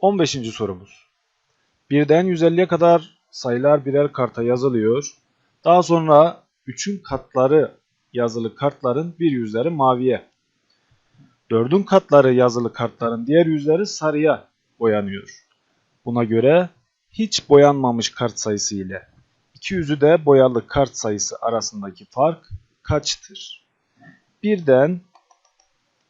15. sorumuz. Birden 150'ye kadar sayılar birer karta yazılıyor. Daha sonra 3'ün katları yazılı kartların bir yüzleri maviye. 4'ün katları yazılı kartların diğer yüzleri sarıya boyanıyor. Buna göre hiç boyanmamış kart sayısı ile iki yüzü de boyalı kart sayısı arasındaki fark kaçtır? Birden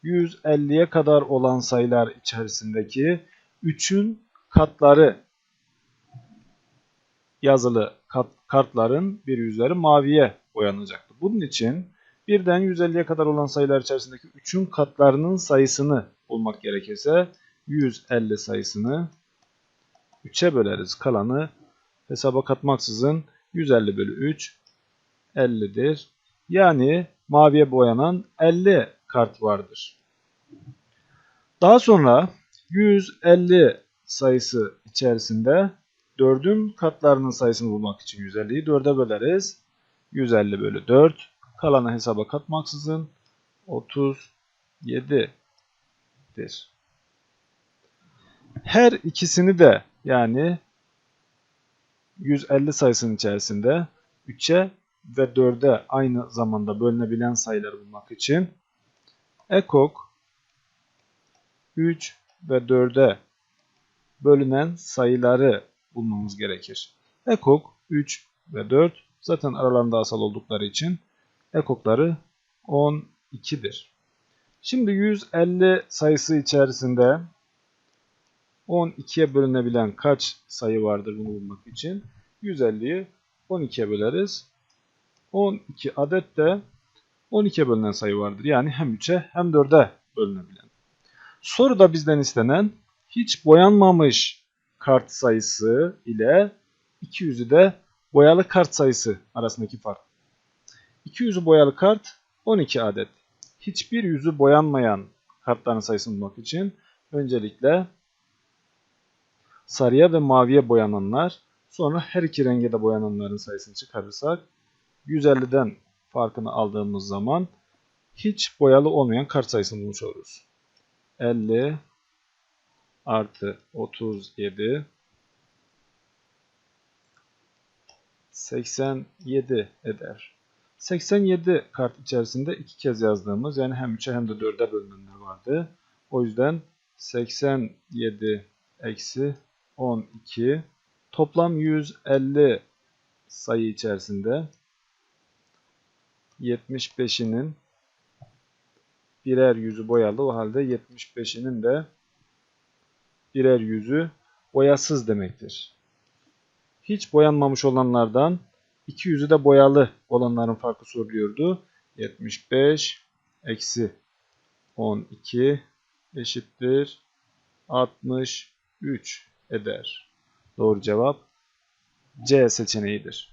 150'ye kadar olan sayılar içerisindeki 3'ün katları yazılı kat- kartların bir yüzleri maviye boyanacaktı. Bunun için birden 150'ye kadar olan sayılar içerisindeki 3'ün katlarının sayısını bulmak gerekirse 150 sayısını 3'e böleriz. Kalanı hesaba katmaksızın 150 bölü 3 50'dir. Yani maviye boyanan 50 kart vardır. Daha sonra 150 sayısı içerisinde 4'ün katlarının sayısını bulmak için 150'yi 4'e böleriz. 150 bölü 4. Kalanı hesaba katmaksızın 37'dir. Her ikisini de yani 150 sayısının içerisinde 3'e ve 4'e aynı zamanda bölünebilen sayıları bulmak için ekok 3 ve 4'e bölünen sayıları bulmamız gerekir. Ekok 3 ve 4 zaten aralarında asal oldukları için ekokları 12'dir. Şimdi 150 sayısı içerisinde 12'ye bölünebilen kaç sayı vardır bunu bulmak için? 150'yi 12'ye böleriz. 12 adet de 12'ye bölünen sayı vardır. Yani hem 3'e hem 4'e bölünebilen. Soruda bizden istenen hiç boyanmamış kart sayısı ile 200'ü de boyalı kart sayısı arasındaki fark. 200'ü boyalı kart 12 adet. Hiçbir yüzü boyanmayan kartların sayısını bulmak için öncelikle sarıya ve maviye boyananlar sonra her iki renge de boyananların sayısını çıkarırsak 150'den farkını aldığımız zaman hiç boyalı olmayan kart sayısını bulmuş oluruz. 50 artı 37 87 eder. 87 kart içerisinde iki kez yazdığımız yani hem 3'e hem de 4'e bölünenler vardı. O yüzden 87 eksi 12 toplam 150 sayı içerisinde 75'inin birer yüzü boyalı o halde 75'inin de birer yüzü boyasız demektir. Hiç boyanmamış olanlardan iki yüzü de boyalı olanların farkı soruluyordu. 75 eksi 12 eşittir 63 eder. Doğru cevap C seçeneğidir.